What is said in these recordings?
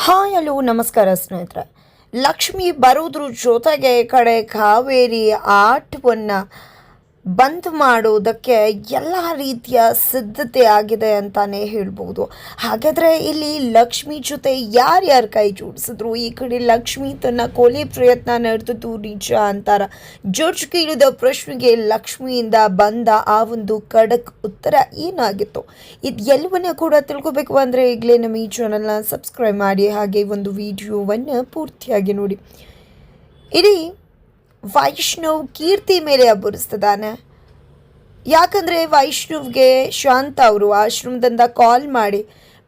Hi hello ನಮಸ್ಕಾರ ಸ್ನೇಹಿತರೆ. ಲಕ್ಷ್ಮಿ ಬರೋದ್ರ ಜೊತೆಗೆ ಕಡೆ ಕಾವೇರಿ ಆಟವನ್ನು ಬಂದ್ ಮಾಡೋದಕ್ಕೆ ಎಲ್ಲ ರೀತಿಯ ಸಿದ್ಧತೆ ಆಗಿದೆ ಅಂತಾನೆ ಹೇಳ್ಬೋದು. ಹಾಗಾದರೆ ಇಲ್ಲಿ ಲಕ್ಷ್ಮಿ ಜೊತೆ ಯಾರ್ಯಾರು ಕೈ ಜೋಡಿಸಿದ್ರು? ಈ ಕಡೆ ಲಕ್ಷ್ಮಿ ತನ್ನ ಕೊಲೆ ಪ್ರಯತ್ನ ನಡೆದಿದ್ದು ನಿಜ ಅಂತಾರ. ಜಡ್ಜ್ ಕೇಳಿದ ಪ್ರಶ್ನೆಗೆ ಲಕ್ಷ್ಮಿಯಿಂದ ಬಂದ ಆ ಒಂದು ಖಡಕ್ ಉತ್ತರ ಏನಾಗಿತ್ತು? ಇದು ಎಲ್ಲವನ್ನ ಕೂಡ ತಿಳ್ಕೊಬೇಕು ಅಂದರೆ ಈಗಲೇ ನಮ್ಮ ಈ ಚಾನಲ್ನ ಸಬ್ಸ್ಕ್ರೈಬ್ ಮಾಡಿ, ಹಾಗೆ ಒಂದು ವಿಡಿಯೋವನ್ನು ಪೂರ್ತಿಯಾಗಿ ನೋಡಿ. ಇಡೀ ವೈಷ್ಣವ್ ಕೀರ್ತಿ ಮೇಲೆ ಅಬ್ಬರಿಸ್ತದಾನೆ ಯಾಕಂದರೆ ವೈಷ್ಣವ್ಗೆ ಶಾಂತ ಅವರು ಆಶ್ರಮದಿಂದ ಕಾಲ್ ಮಾಡಿ,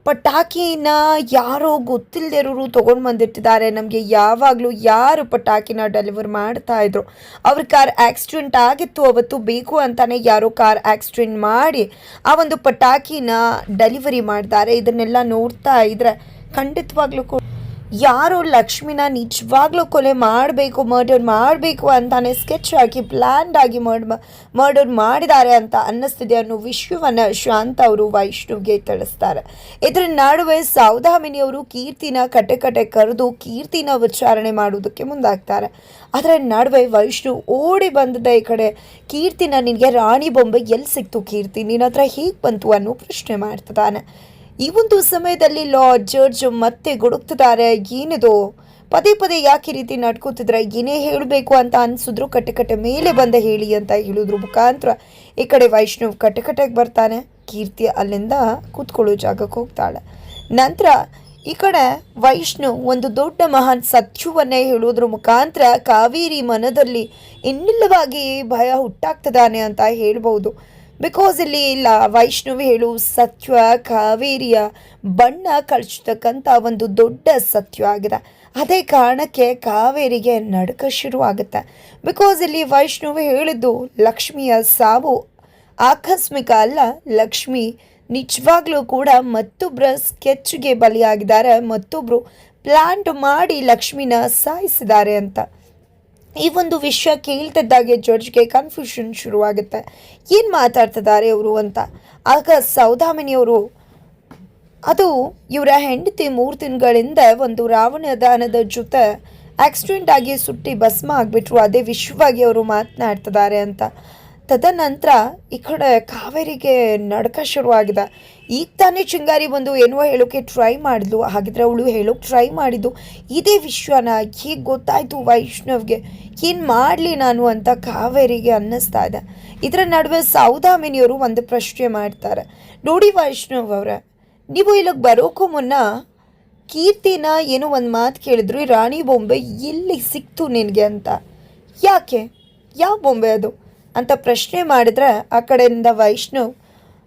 ಪಟಾಕಿನ ಯಾರೋ ಗೊತ್ತಿಲ್ಲದಿರೋರು ತೊಗೊಂಡು ಬಂದಿರ್ತಿದ್ದಾರೆ ನಮಗೆ ಯಾವಾಗಲೂ ಯಾರು ಪಟಾಕಿನ ಡೆಲಿವರ್ ಮಾಡ್ತಾ ಇದ್ರು. ಅವ್ರ ಕಾರ್ ಆಕ್ಸಿಡೆಂಟ್ ಆಗಿತ್ತು, ಅವತ್ತು ಬೇಕು ಅಂತಾನೆ ಯಾರೋ ಕಾರ್ ಆಕ್ಸಿಡೆಂಟ್ ಮಾಡಿ ಆ ಒಂದು ಪಟಾಕಿನ ಡೆಲಿವರಿ ಮಾಡ್ತಾರೆ. ಇದನ್ನೆಲ್ಲ ನೋಡ್ತಾ ಇದ್ರೆ ಖಂಡಿತವಾಗ್ಲೂ ಕೂಡ ಯಾರು ಲಕ್ಷ್ಮಿನ ನಿಜವಾಗ್ಲೂ ಕೊಲೆ ಮಾಡಬೇಕು ಮರ್ಡರ್ ಮಾಡಬೇಕು ಅಂತಾನೆ ಸ್ಕೆಚ್ ಹಾಕಿ ಪ್ಲ್ಯಾಂಡ್ ಆಗಿ ಮರ್ಡ್ ಮರ್ಡರ್ ಮಾಡಿದ್ದಾರೆ ಅಂತ ಅನ್ನಿಸ್ತಿದೆ ಅನ್ನೋ ವಿಷಯವನ್ನು ಶಾಂತ ಅವರು ವೈಷ್ಣುವಿಗೆ ತಿಳಿಸ್ತಾರೆ. ಇದರ ನಡುವೆ ಸೌದಾಮಿನಿಯವರು ಕೀರ್ತಿನ ಕಟ್ಟೆ ಕಟ್ಟೆ ಕರೆದು ಕೀರ್ತಿನ ವಿಚಾರಣೆ ಮಾಡುವುದಕ್ಕೆ ಮುಂದಾಗ್ತಾರೆ. ಅದರ ನಡುವೆ ವೈಷ್ಣು ಓಡಿ ಬಂದದ ಈ ಕಡೆ, ಕೀರ್ತಿನ ನಿನಗೆ ರಾಣಿ ಬೊಂಬೆ ಎಲ್ಲಿ ಸಿಕ್ತು ಕೀರ್ತಿ? ನಿನ್ನ ಹತ್ರ ಹೇಗೆ ಬಂತು ಅನ್ನೋ ಪ್ರಶ್ನೆ ಮಾಡ್ತಿದ್ದಾನೆ. ಈ ಒಂದು ಸಮಯದಲ್ಲಿ ಲಾರ್ಡ್ ಜಾರ್ಜ್ ಮತ್ತೆ ಗುಡುಕ್ತಿದ್ದಾರೆ. ಏನಿದು? ಪದೇ ಪದೇ ಯಾಕೆ ರೀತಿ ನಡ್ಕೋತಿದ್ರೆ? ಏನೇ ಹೇಳಬೇಕು ಅಂತ ಅನ್ಸಿದ್ರು ಕಟ್ಟೆ ಕಟ್ಟೆ ಮೇಲೆ ಬಂದ ಹೇಳಿ ಅಂತ ಹೇಳಿದ್ರು ಮುಖಾಂತರ. ಈ ಕಡೆ ವೈಷ್ಣವ್ ಕಟ್ಟೆ ಕಟ್ಟೆಗೆ ಬರ್ತಾನೆ. ಕೀರ್ತಿ ಅಲ್ಲಿಂದ ಕೂತ್ಕೊಳ್ಳೋ ಜಾಗಕ್ಕೆ ಹೋಗ್ತಾಳೆ. ನಂತರ ಈ ಕಡೆ ವೈಷ್ಣು ಒಂದು ದೊಡ್ಡ ಮಹಾನ್ ಸತ್ಯವನ್ನೇ ಹೇಳೋದ್ರ ಮುಖಾಂತರ ಕಾವೇರಿ ಮನದಲ್ಲಿ ಇನ್ನಿಲ್ಲವಾಗಿ ಭಯ ಹುಟ್ಟಾಗ್ತದಾನೆ ಅಂತ ಹೇಳ್ಬೋದು ಬಿಕಾಸ್ ಇಲ್ಲಿ ಇಲ್ಲ, ವೈಷ್ಣವಿ ಹೇಳು ಸತ್ಯ ಕಾವೇರಿಯ ಬಣ್ಣ ಕಳಿಸ್ತಕ್ಕಂಥ ಒಂದು ದೊಡ್ಡ ಸತ್ಯ ಆಗಿದೆ. ಅದೇ ಕಾರಣಕ್ಕೆ ಕಾವೇರಿಗೆ ನಡುಕ ಶುರುವಾಗುತ್ತೆ. ಬಿಕಾಸ್ ಇಲ್ಲಿ ವೈಷ್ಣವಿ ಹೇಳಿದ್ದು, ಲಕ್ಷ್ಮಿಯ ಸಾವು ಆಕಸ್ಮಿಕ ಅಲ್ಲ, ಲಕ್ಷ್ಮಿ ನಿಜವಾಗ್ಲೂ ಕೂಡ ಮತ್ತೊಬ್ಬರ ಸ್ಕೆಚ್ಗೆ ಬಲಿಯಾಗಿದ್ದಾರೆ ಮತ್ತೊಬ್ಬರು ಪ್ಲಾಂಟ್ ಮಾಡಿ ಲಕ್ಷ್ಮಿನ ಸಾಯಿಸಿದ್ದಾರೆ ಅಂತ. ಈ ಒಂದು ವಿಷಯ ಕೇಳ್ತಿದ್ದಾಗೆ ಜಾರ್ಜ್ಗೆ ಕನ್ಫ್ಯೂಷನ್ ಶುರುವಾಗುತ್ತೆ. ಏನು ಮಾತಾಡ್ತಿದ್ದಾರೆ ಅವರು ಅಂತ? ಆಗ ಸೌದಾಮಿನಿಯವರು ಅದು ಇವರ ಹೆಂಡತಿ ಮೂರು ತಿಂಗಳಿಂದ ಒಂದು ರಾವಣ ದಾನದ ಜೊತೆ ಆಕ್ಸಿಡೆಂಟ್ ಆಗಿ ಸುಟ್ಟಿ ಭಸ್ಮ ಆಗಿಬಿಟ್ರು, ಅದೇ ವಿಶ್ವವಾಗಿ ಅವರು ಮಾತನಾಡ್ತಿದ್ದಾರೆ ಅಂತ. ತದನಂತರ ಈ ಕಡೆ ಕಾವೇರಿಗೆ ನಡ್ಕ ಶುರುವಾಗಿದೆ. ಈಗ ತಾನೇ ಚಿಂಗಾರಿ ಬಂದು ಏನೋ ಹೇಳೋಕ್ಕೆ ಟ್ರೈ ಮಾಡಿದ್ಲು. ಹಾಗಿದ್ರೆ ಅವಳು ಹೇಳೋಕೆ ಟ್ರೈ ಮಾಡಿದ್ದು. ಇದೇ ವಿಶ್ವನ. ಹೀಗೆ ಗೊತ್ತಾಯಿತು ವೈಷ್ಣವ್ಗೆ? ಏನು ಮಾಡಲಿ ನಾನು ಅಂತ ಕಾವೇರಿಗೆ ಅನ್ನಿಸ್ತಾ ಇದೆ. ಇದರ ನಡುವೆ ಸೌದಾಮಿನಿಯವರು ಒಂದು ಪ್ರಶ್ನೆ ಮಾಡ್ತಾರೆ. ನೋಡಿ ವೈಷ್ಣವ್ ಅವರ, ನೀವು ಇಲ್ಲಿಗೆ ಬರೋಕ್ಕೂ ಮುನ್ನ ಕೀರ್ತಿನ ಏನೋ ಒಂದು ಮಾತು ಕೇಳಿದ್ರು. ರಾಣಿ ಬೊಂಬೆ ಎಲ್ಲಿ ಸಿಕ್ತು ನಿನಗೆ ಅಂತ? ಯಾಕೆ? ಯಾವ ಬೊಂಬೆ ಅದು? ಅಂತ ಪ್ರಶ್ನೆ ಮಾಡಿದ್ರೆ ಆ ಕಡೆಯಿಂದ ವೈಷ್ಣು,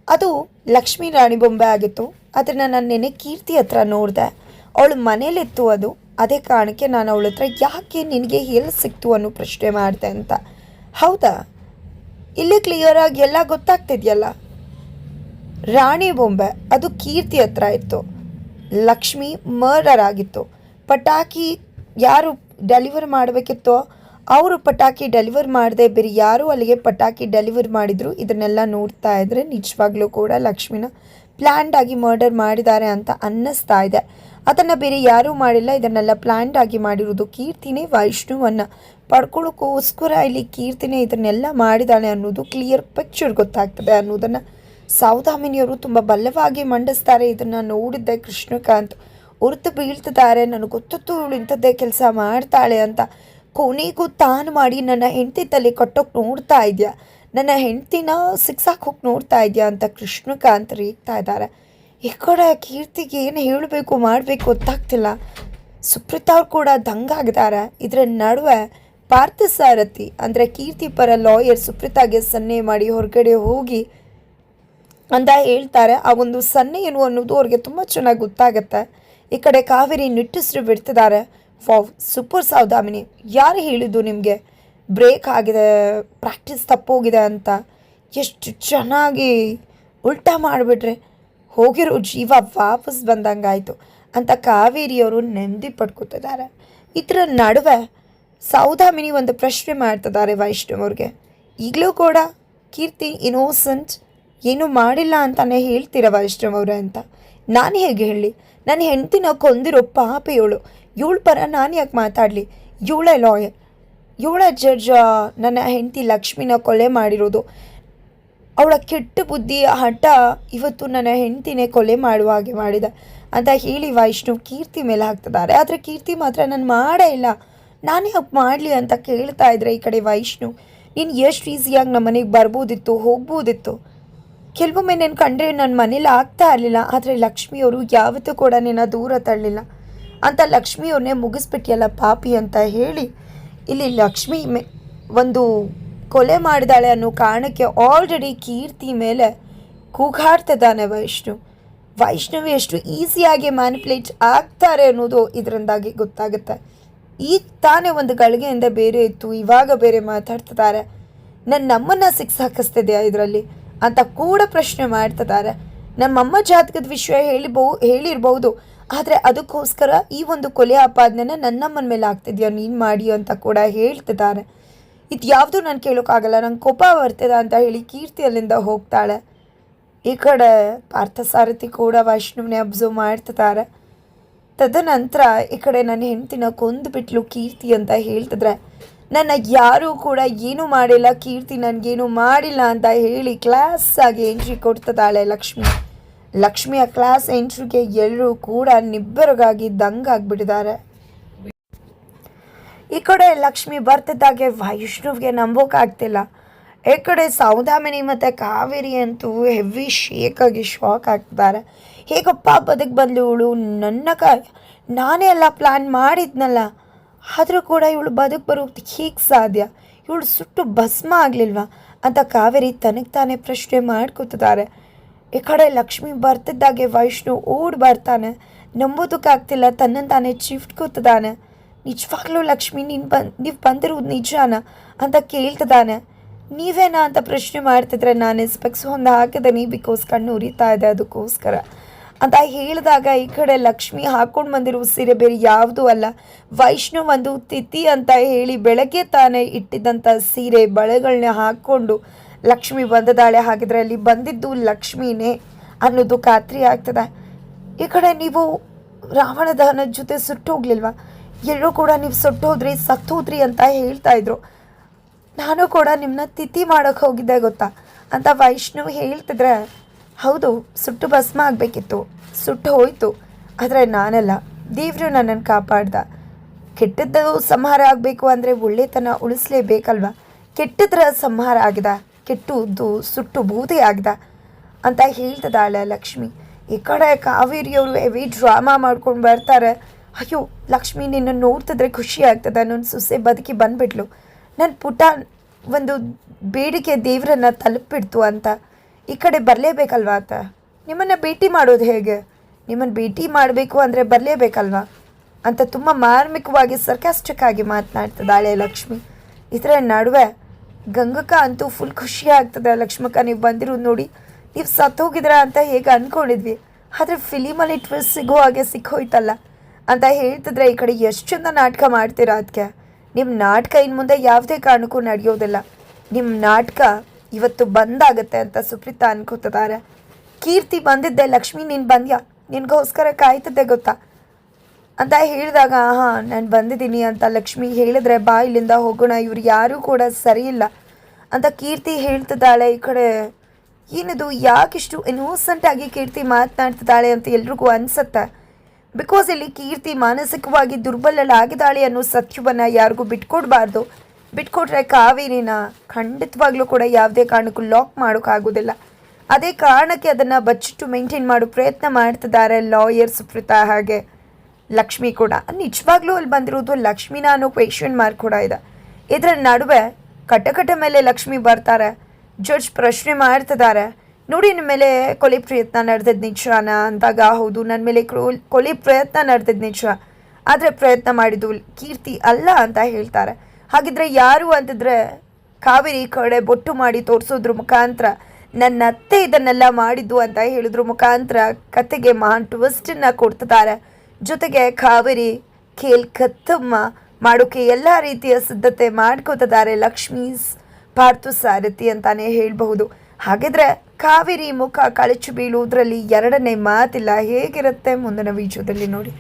ಅದು ಲಕ್ಷ್ಮೀ ರಾಣಿ ಬೊಂಬೆ ಆಗಿತ್ತು. ಅದನ್ನು ನಾನು ನೆನೆ ಕೀರ್ತಿ ಹತ್ರ ನೋಡಿದೆ. ಅವಳು ಮನೇಲಿತ್ತು ಅದು. ಅದೇ ಕಾರಣಕ್ಕೆ ನಾನು ಅವಳ ಹತ್ರ ಯಾಕೆ ನಿನಗೆ ಎಲ್ಲಿ ಸಿಕ್ತು ಅನ್ನೋ ಪ್ರಶ್ನೆ ಮಾಡಿದೆ ಅಂತ. ಹೌದಾ? ಇಲ್ಲೇ ಕ್ಲಿಯರಾಗಿ ಎಲ್ಲ ಗೊತ್ತಾಗ್ತಿದೆಯಲ್ಲ? ರಾಣಿ ಬೊಂಬೆ, ಅದು ಕೀರ್ತಿ ಹತ್ರ ಇತ್ತು. ಲಕ್ಷ್ಮಿ ಮರ್ಡರ್ ಆಗಿತ್ತು. ಪಟಾಕಿ ಯಾರು ಡೆಲಿವರ್ ಮಾಡಬೇಕಿತ್ತೋ ಅವರು ಪಟಾಕಿ ಡೆಲಿವರ್ ಮಾಡಿದೆ ಬೇರೆ ಯಾರು ಅಲ್ಲಿಗೆ ಪಟಾಕಿ ಡೆಲಿವರ್ ಮಾಡಿದ್ರು. ಇದನ್ನೆಲ್ಲ ನೋಡ್ತಾ ಇದ್ರೆ ನಿಜವಾಗ್ಲೂ ಕೂಡ ಲಕ್ಷ್ಮಿನ ಪ್ಲ್ಯಾಂಡ್ ಆಗಿ ಮರ್ಡರ್ ಮಾಡಿದ್ದಾರೆ ಅಂತ ಅನ್ನಿಸ್ತಾ ಇದೆ. ಅದನ್ನು ಬೇರೆ ಯಾರೂ ಮಾಡಿಲ್ಲ. ಇದನ್ನೆಲ್ಲ ಪ್ಲ್ಯಾಂಡ್ ಆಗಿ ಮಾಡಿರೋದು ಕೀರ್ತಿನೇ, ವೈಷ್ಣುವನ್ನು. ಪಡ್ಕೊಳ್ಳೋಕ್ಕೋಸ್ಕರ ಇಲ್ಲಿ ಕೀರ್ತಿನೇ ಇದನ್ನೆಲ್ಲ ಮಾಡಿದ್ದಾಳೆ ಅನ್ನೋದು ಕ್ಲಿಯರ್ ಪಿಕ್ಚರ್ ಗೊತ್ತಾಗ್ತದೆ ಅನ್ನೋದನ್ನು ಸೌದಾಮಿನಿಯವರು ತುಂಬ ಬಲವಾಗಿ ಮಂಡಿಸ್ತಾರೆ. ಇದನ್ನು ನೋಡಿದ್ದೆ ಕೃಷ್ಣಕಾಂತ್. ಉರ್ತು ಬೀಳ್ತಿದ್ದಾರೆ. ನನಗೆ ಗೊತ್ತಿತ್ತು ಇಂಥದ್ದೇ ಕೆಲಸ ಮಾಡ್ತಾಳೆ ಅಂತ ಕೊನೆಗೂ ತಾನು ಮಾಡಿ ನನ್ನ ಹೆಂಡತಿ ತಲೆ ಕಟ್ಟೋಕೆ ನೋಡ್ತಾ ಇದೆಯಾ? ನನ್ನ ಹೆಂಡ್ತಿನ ಸಿಕ್ಸಾಕ್ ಹೋಗಿ ನೋಡ್ತಾ ಇದೆಯಾ ಅಂತ ಕೃಷ್ಣಕಾಂತ್ ರೇಗ್ತಾ ಇದ್ದಾರೆ ಈ ಕಡೆ ಕೀರ್ತಿಗೆ ಏನು ಹೇಳಬೇಕು, ಮಾಡಬೇಕು ಗೊತ್ತಾಗ್ತಿಲ್ಲ. ಸುಪ್ರೀತಾ ಅವ್ರು ಕೂಡ ದಂಗಾಗಿದ್ದಾರೆ ಇದರ ನಡುವೆ ಪಾರ್ಥಸಾರಥಿ ಅಂದರೆ ಕೀರ್ತಿ ಪರ ಲಾಯರ್ ಸುಪ್ರೀತಾಗೆ ಸನ್ನೆ ಮಾಡಿ ಹೊರಗಡೆ ಹೋಗಿ ಅಂತ ಹೇಳ್ತಾರೆ. ಆ ಒಂದು ಸನ್ನೆ ಏನು ಅನ್ನೋದು ಅವ್ರಿಗೆ ತುಂಬ ಚೆನ್ನಾಗಿ ಗೊತ್ತಾಗುತ್ತೆ. ಈ ಕಡೆ ಕಾವೇರಿ ನಿಟ್ಟುಸಿರು ಬಿಡ್ತಿದ್ದಾರೆ ಫಾವ್ ಸೂಪರ್ ಸೌದಾಮಿನಿ ಯಾರು ಹೇಳಿದ್ದು ನಿಮಗೆ? ಬ್ರೇಕ್ ಆಗಿದೆ, ಪ್ರಾಕ್ಟೀಸ್ ತಪ್ಪೋಗಿದೆ ಅಂತ. ಎಷ್ಟು ಚೆನ್ನಾಗಿ ಉಲ್ಟಾ ಮಾಡಿಬಿಟ್ರೆ. ಹೋಗಿರೋ ಜೀವ ವಾಪಸ್ ಬಂದಂಗಾಯಿತು ಅಂತ ಕಾವೇರಿಯವರು ನೆಮ್ಮದಿ ಪಡ್ಕೊತಿದ್ದಾರೆ. ಇದರ ನಡುವೆ ಸೌದಾಮಿನಿ ಒಂದು ಪ್ರಶ್ನೆ ಮಾಡ್ತಿದ್ದಾರೆ ವೈಷ್ಣವ್ರಿಗೆ ಈಗಲೂ ಕೂಡ ಕೀರ್ತಿ ಇನೋಸೆಂಟ್ ಏನೂ ಮಾಡಿಲ್ಲ ಅಂತಲೇ ಹೇಳ್ತೀರ ವೈಷ್ಣವ್ರೆ ಅಂತ? ನಾನು ಹೇಗೆ ಹೇಳಿ? ನನ್ನ ಹೆಂಡ್ತಿನ ಕೊಂದಿರೋ ಪಾಪ ಇವಳು ಇವಳ ಪರ ನಾನು ಯಾಕೆ ಮಾತಾಡಲಿ? ಇವಳೇ ಲಾಯರ್ ಇವಳ ಜಡ್ಜ ನನ್ನ ಹೆಂಡತಿ ಲಕ್ಷ್ಮಿನ ಕೊಲೆ ಮಾಡಿರೋದು. ಅವಳ ಕೆಟ್ಟ ಬುದ್ಧಿ, ಹಠ ಇವತ್ತು ನನ್ನ ಹೆಂಡ್ತಿನೇ ಕೊಲೆ ಮಾಡುವ ಹಾಗೆ ಮಾಡಿದ ಅಂತ ಹೇಳಿ ವೈಷ್ಣು ಕೀರ್ತಿ ಮೇಲೆ ಹಾಕ್ತಿದ್ದಾರೆ. ಆದರೆ ಕೀರ್ತಿ ಮಾತ್ರ ನಾನು ಮಾಡೇ ಇಲ್ಲ. ನಾನೇ ಯಾಕೆ ಮಾಡಲಿ ಅಂತ ಕೇಳ್ತಾ ಇದ್ರೆ ಈ ಕಡೆ ವೈಷ್ಣು, ನೀನು ಎಷ್ಟು ಈಸಿಯಾಗಿ ನಮ್ಮ ಮನೆಗೆ ಬರ್ಬೋದಿತ್ತು, ಹೋಗ್ಬೋದಿತ್ತು. ಕೆಲವೊಮ್ಮೆ ನಾನು ಕಂಡ್ರೆ ನನ್ನ ಮನೇಲಿ ಆಗ್ತಾ ಇರಲಿಲ್ಲ, ಆದರೆ ಲಕ್ಷ್ಮಿಯವರು ಯಾವತ್ತೂ ಕೂಡ ನಿನ್ನ ದೂರ ತಳ್ಳಿಲ್ಲ ಅಂತ ಲಕ್ಷ್ಮಿಯವ್ರನ್ನೇ ಮುಗಿಸ್ಬಿಟ್ಟಿಯಲ್ಲ ಪಾಪಿ ಅಂತ ಹೇಳಿ, ಇಲ್ಲಿ ಲಕ್ಷ್ಮಿ ಮೇ, ಒಂದು ಕೊಲೆ ಮಾಡಿದಾಳೆ ಅನ್ನೋ ಕಾರಣಕ್ಕೆ ಆಲ್ರೆಡಿ ಕೀರ್ತಿ ಮೇಲೆ ಕೂಗಾಡ್ತಿದ್ದಾನೆ ವೈಷ್ಣು. ವೈಷ್ಣವಿ ಎಷ್ಟು ಈಸಿಯಾಗಿ ಮ್ಯಾನಿಪ್ಲೇಟ್ ಆಗ್ತಾರೆ ಅನ್ನೋದು ಇದರಿಂದಾಗಿ ಗೊತ್ತಾಗುತ್ತೆ. ಈ ತಾನೇ ಒಂದು ಗಳಿಗೆಯಿಂದ ಬೇರೆ ಇತ್ತು, ಇವಾಗ ಬೇರೆ ಮಾತಾಡ್ತಿದ್ದಾರೆ. ನನ್ನ ನಮ್ಮನ್ನು ಸಿಕ್ಸ್ ಹಾಕಿಸ್ತಿದೆಯಾ ಇದರಲ್ಲಿ? ಅಂತ ಕೂಡ ಪ್ರಶ್ನೆ ಮಾಡ್ತಿದ್ದಾರೆ. ನಮ್ಮಮ್ಮ ಜಾತಕದ ವಿಷಯ ಹೇಳಿಬೋ, ಹೇಳಿರ್ಬೋದು. ಆದರೆ ಅದಕ್ಕೋಸ್ಕರ ಈ ಒಂದು ಕೊಲೆ ಆಪಾದನೆನ ನನ್ನಮ್ಮನ ಮೇಲೆ ಆಗ್ತಿದ್ಯಾ ನೀನು ಮಾಡಿ ಅಂತ ಕೂಡ ಹೇಳ್ತಿದ್ದಾರೆ. ಇದು ಯಾವುದೂ ನಾನು ಕೇಳೋಕ್ಕಾಗಲ್ಲ ನಂಗೆ ಕೋಪ ಬರ್ತದ ಅಂತ ಹೇಳಿ ಕೀರ್ತಿ ಅಲ್ಲಿಂದ ಹೋಗ್ತಾಳೆ. ಈ ಕಡೆ ಪಾರ್ಥಸಾರಥಿ ಕೂಡ ವೈಷ್ಣವನೇ ಅಬ್ಸರ್ವ್ ಮಾಡ್ತಿದ್ದಾರೆ. ತದನಂತರ ಈ ಕಡೆ ನನ್ನ ಹೆಂಡ್ತಿನ ಕೊಂದು ಬಿಟ್ಲು ಕೀರ್ತಿ ಅಂತ ಹೇಳ್ತಿದ್ರೆ ನನ್ನ ಯಾರೂ ಕೂಡ ಏನೂ ಮಾಡಿಲ್ಲ, ಕೀರ್ತಿ ನನಗೇನು ಮಾಡಿಲ್ಲ ಅಂತ ಹೇಳಿ ಕ್ಲಾಸಾಗಿ ಎಂಟ್ರಿ ಕೊಡ್ತದಾಳೆ ಲಕ್ಷ್ಮಿ. ಲಕ್ಷ್ಮಿಯ ಕ್ಲಾಸ್ ಎಂಟ್ರಿಗೆ ಎಲ್ಲರೂ ಕೂಡ ನಿಬ್ಬರಗಾಗಿ ದಂಗಾಗ್ಬಿಟ್ಟಿದ್ದಾರೆ ಈ ಕಡೆ ಲಕ್ಷ್ಮಿ ಬರ್ತಿದ್ದಾಗೆ ವೈಷ್ಣವ್ಗೆ ನಂಬೋಕ್ಕಾಗ್ತಿಲ್ಲ ಈ ಕಡೆ ಸೌದಾಮಿನಿ ಮತ್ತು ಕಾವೇರಿ ಅಂತೂ ಹೆವಿ ಶೇಕಾಗಿ ಶಾಕ್ ಆಗ್ತಿದ್ದಾರೆ. ಹೇಗಪ್ಪ ಬದುಕು ಬಂದಳು ನನ್ನ ಕ, ನಾನೇ ಎಲ್ಲ ಪ್ಲ್ಯಾನ್ ಮಾಡಿದ್ನಲ್ಲ. ಆದರೂ ಕೂಡ ಇವಳು ಬದುಕು ಬರೋದು ಹೀಗೆ ಸಾಧ್ಯ? ಇವಳು ಸುಟ್ಟು ಭಸ್ಮ ಆಗಲಿಲ್ವಾ? ಅಂತ ಕಾವೇರಿ ತನಗೆ ತಾನೇ ಪ್ರಶ್ನೆ ಮಾಡ್ಕೊತಿದ್ದಾರೆ ಈ ಕಡೆ ಲಕ್ಷ್ಮಿ ಬರ್ತಿದ್ದಾಗೆ ವೈಷ್ಣು ಓಡ್ ಬರ್ತಾನೆ. ನಂಬೋದಕ್ಕಾಗ್ತಿಲ್ಲ ತನ್ನ ತಾನೇ ಚಿಫ್ಟ್ಕೋತಿದ್ದಾನೆ ನಿಜವಾಗ್ಲೂ ಲಕ್ಷ್ಮಿ, ನೀನು ಬಂದು ನೀವು ಬಂದಿರೋದು ನಿಜಾನ? ಅಂತ ಕೇಳ್ತಿದ್ದಾನೆ. ನೀವೇನಾ ಅಂತ ಪ್ರಶ್ನೆ ಮಾಡ್ತಿದ್ರೆ ನಾನು ಸ್ಪೆಕ್ಸ್ ಒಂದು ಹಾಕಿದ್ದೀನಿ ಬಿಕಾಸ್ ಕಣ್ಣು ಉರಿತಾ ಇದೆ ಅದಕ್ಕೋಸ್ಕರ. ಅಂತ ಹೇಳಿದಾಗ ಈ ಕಡೆ ಲಕ್ಷ್ಮಿ ಹಾಕೊಂಡು ಬಂದಿರೋ ಸೀರೆ ಬೇರೆ ಯಾವುದೂ ಅಲ್ಲ. ವೈಷ್ಣವಂದು ತಿಥಿ ಅಂತ ಹೇಳಿ ಬೆಳಗ್ಗೆ ತಾನೇ ಇಟ್ಟಿದ್ದಂಥ ಸೀರೆ ಬಳೆಗಳನ್ನ ಹಾಕ್ಕೊಂಡು ಲಕ್ಷ್ಮಿ ಬಂದದಾಳೆ. ಹಾಗಿದ್ರೆ ಅಲ್ಲಿ ಬಂದಿದ್ದು ಲಕ್ಷ್ಮಿನೇ ಅನ್ನೋದು ಖಾತ್ರಿ ಆಗ್ತದೆ. ಈ ಕಡೆ ನೀವು ರಾವಣ ದಹನ ಜೊತೆ ಸುಟ್ಟೋಗ್ಲಿಲ್ವಾ? ಎಲ್ಲರೂ ಕೂಡ ನೀವು ಸುಟ್ಟೋದ್ರಿ, ಸತ್ತೋದ್ರಿ ಅಂತ ಹೇಳ್ತಾ ಇದ್ರು. ನಾನು ಕೂಡ ನಿಮ್ಮನ್ನ ತಿಥಿ ಮಾಡೋಕೆ ಹೋಗಿದ್ದೆ ಗೊತ್ತಾ? ಅಂತ ವೈಷ್ಣವ್ ಹೇಳ್ತಿದ್ರೆ ಹೌದು, ಸುಟ್ಟು ಭಸ್ಮ ಆಗಬೇಕಿತ್ತು. ಸುಟ್ಟು ಹೋಯಿತು. ಆದರೆ ನಾನಲ್ಲ, ದೇವರು ನನ್ನನ್ನು ಕಾಪಾಡ್ದ. ಕೆಟ್ಟದ್ದು ಸಂಹಾರ ಆಗಬೇಕು ಅಂದರೆ ಒಳ್ಳೆತನ ಉಳಿಸ್ಲೇಬೇಕಲ್ವ? ಕೆಟ್ಟದ್ರ ಸಂಹಾರ ಆಗಿದೆ, ಕೆಟ್ಟದ್ದು ಸುಟ್ಟು ಬೂದಿ ಆಗಿದೆ ಅಂತ ಹೇಳ್ತದಾಳೆ ಲಕ್ಷ್ಮಿ. ಈ ಕಡೆ ಕಾವೇರಿಯವರು ಎವಿ ಡ್ರಾಮಾ ಮಾಡ್ಕೊಂಡು ಬರ್ತಾರೆ. ಅಯ್ಯೋ, ಲಕ್ಷ್ಮಿ ನಿನ್ನ ನೋಡ್ತಿದ್ರೆ ಖುಷಿ ಆಗ್ತದೆ ನನ್ನ ಸುಸೆ ಬದುಕಿ ಬಂದ್ಬಿಟ್ಲು. ನನ್ನ ಪುಟ ಒಂದು ಬೇಡಿಕೆ ದೇವರನ್ನ ತಲುಪಿಡ್ತು ಅಂತ. ಈ ಕಡೆ ಬರಲೇಬೇಕಲ್ವಾ ಆತ? ನಿಮ್ಮನ್ನು ಭೇಟಿ ಮಾಡೋದು ಹೇಗೆ? ನಿಮ್ಮನ್ನು ಭೇಟಿ ಮಾಡಬೇಕು ಅಂದರೆ ಬರಲೇಬೇಕಲ್ವಾ? ಅಂತ ತುಂಬ ಮಾರ್ಮಿಕವಾಗಿ ಸರ್ಕಾಸ್ಟಿಕ್ ಆಗಿ ಮಾತನಾಡ್ತಿದ್ದಾಳೆ ಲಕ್ಷ್ಮಿ. ಇದರ ನಡುವೆ ಗಂಗಕ್ಕ ಅಂತೂ ಫುಲ್ ಖುಷಿ ಆಗ್ತದೆ. ಲಕ್ಷ್ಮಕ್ಕ, ನೀವು ಬಂದಿರೋದು ನೋಡಿ ನೀವು ಸತ್ತೋಗಿದ್ರ ಅಂತ ಹೇಗೆ ಅಂದ್ಕೊಂಡಿದ್ವಿ ಆದರೆ ಫಿಲಿಮಲ್ಲಿ ಟ್ವಿಸ್ಟ್ ಸಿಗೋ ಹಾಗೆ ಸಿಕ್ಕೋಯ್ತಲ್ಲ ಅಂತ ಹೇಳ್ತಿದ್ರೆ ಈ ಕಡೆ ಎಷ್ಟು ಚಂದ ನಾಟಕ ಮಾಡ್ತೀರಾ ಅದಕ್ಕೆ ನಿಮ್ಮ ನಾಟಕ ಇನ್ನು ಮುಂದೆ ಯಾವುದೇ ಕಾರಣಕ್ಕೂ ನಡೆಯೋದಿಲ್ಲ. ನಿಮ್ಮ ನಾಟಕ ಇವತ್ತು ಬಂದಾಗತ್ತೆ ಅಂತ ಸುಪ್ರೀತಾ ಅನ್ಕೋತಿದ್ದಾರೆ ಕೀರ್ತಿ ಬಂದಿದ್ದೆ, ಲಕ್ಷ್ಮಿ ನೀನು ಬಂದ್ಯಾ? ನಿನಗೋಸ್ಕರ ಕಾಯ್ತಿದ್ದೆ ಗೊತ್ತಾ? ಅಂತ ಹೇಳಿದಾಗ ಹಾಂ ನಾನು ಬಂದಿದ್ದೀನಿ ಅಂತ ಲಕ್ಷ್ಮಿ ಹೇಳಿದ್ರೆ ಬಾ ಇಲ್ಲಿಂದ ಹೋಗೋಣ, ಇವ್ರು ಯಾರೂ ಕೂಡ ಸರಿ ಇಲ್ಲ ಅಂತ ಕೀರ್ತಿ ಹೇಳ್ತಿದ್ದಾಳೆ ಈ ಕಡೆ. ಏನಿದು, ಯಾಕಿಷ್ಟು ಇನ್ನೋಸೆಂಟ್ ಆಗಿ ಕೀರ್ತಿ ಮಾತನಾಡ್ತಿದ್ದಾಳೆ ಅಂತ ಎಲ್ರಿಗೂ ಅನಿಸುತ್ತೆ. ಬಿಕಾಸ್ ಇಲ್ಲಿ ಕೀರ್ತಿ ಮಾನಸಿಕವಾಗಿ ದುರ್ಬಲಳಾಗಿದ್ದಾಳೆ ಅನ್ನೋ ಸತ್ಯವನ್ನು ಯಾರಿಗೂ ಬಿಟ್ಕೊಡ್ಬಾರ್ದು. ಬಿಟ್ಕೊಟ್ರೆ ಕಾವೇರಿನ ಖಂಡಿತವಾಗ್ಲೂ ಕೂಡ ಯಾವುದೇ ಕಾರಣಕ್ಕೂ ಲಾಕ್ ಮಾಡೋಕ್ಕಾಗೋದಿಲ್ಲ ಅದೇ ಕಾರಣಕ್ಕೆ ಅದನ್ನು ಬಚ್ಚಿಟ್ಟು ಮೇಂಟೈನ್ ಮಾಡೋ ಪ್ರಯತ್ನ ಮಾಡ್ತಿದ್ದಾರೆ ಲಾಯರ್ ಸುಪ್ರೀತಾ ಹಾಗೆ ಲಕ್ಷ್ಮಿ ಕೂಡ. ನಿಜವಾಗ್ಲೂ ಅಲ್ಲಿ ಬಂದಿರೋದು ಲಕ್ಷ್ಮಿನ ಅನ್ನೋ ಕ್ವೆಶನ್ ಮಾರ್ಕ್ ಕೂಡ ಇದೆ. ಇದರ ನಡುವೆ ಕಟಕಟ ಮೇಲೆ ಲಕ್ಷ್ಮಿ ಬರ್ತಾರೆ. ಜಡ್ಜ್ ಪ್ರಶ್ನೆ ಮಾಡ್ತಿದ್ದಾರೆ. ನೋಡಿ ನಿಮ್ಮ ಮೇಲೆ ಕೊಲೆ ಪ್ರಯತ್ನ ನಡೆದಿದ್ದು ನಿಜಾನ ಅಂದಾಗ ಹೌದು ನನ್ನ ಮೇಲೆ ಕೊಲೆ ಪ್ರಯತ್ನ ನಡೆದಿದ್ದು ನಿಜ. ಆದರೆ ಪ್ರಯತ್ನ ಮಾಡಿದ್ದು ಕೀರ್ತಿ ಅಲ್ಲ ಅಂತ ಹೇಳ್ತಾರೆ. ಹಾಗಿದ್ರೆ ಯಾರು ಅಂತಿದ್ರೆ ಕಾವೇರಿ ಕಡೆ ಬೊಟ್ಟು ಮಾಡಿ ತೋರಿಸೋದ್ರ ಮುಖಾಂತರ ನನ್ನ ಅತ್ತೆ ಇದನ್ನೆಲ್ಲ ಮಾಡಿದ್ದು ಅಂತ ಹೇಳಿದ್ರ ಮುಖಾಂತರ ಕತೆಗೆ ಮಹಾನ್ ಟ್ವಿಸ್ಟನ್ನು ಕೊಡ್ತಿದ್ದಾರೆ. ಜೊತೆಗೆ ಕಾವೇರಿ ಖೇಲ್ ಕತ್ತಮ್ಮ ಮಾಡೋಕೆ ಎಲ್ಲ ರೀತಿಯ ಸಿದ್ಧತೆ ಮಾಡ್ಕೋತಿದ್ದಾರೆ ಲಕ್ಷ್ಮೀ ಪಾರ್ಥು ಸಾರಥಿ ಅಂತಾನೆ ಹೇಳಬಹುದು. ಹಾಗಿದ್ರೆ ಕಾವೇರಿ ಮುಖ ಕಳಚು ಬೀಳುವುದರಲ್ಲಿ ಎರಡನೇ ಮಾತಿಲ್ಲ ಹೇಗಿರುತ್ತೆ ಮುಂದಿನ ವಿಜಯದಲ್ಲಿ ನೋಡಿ.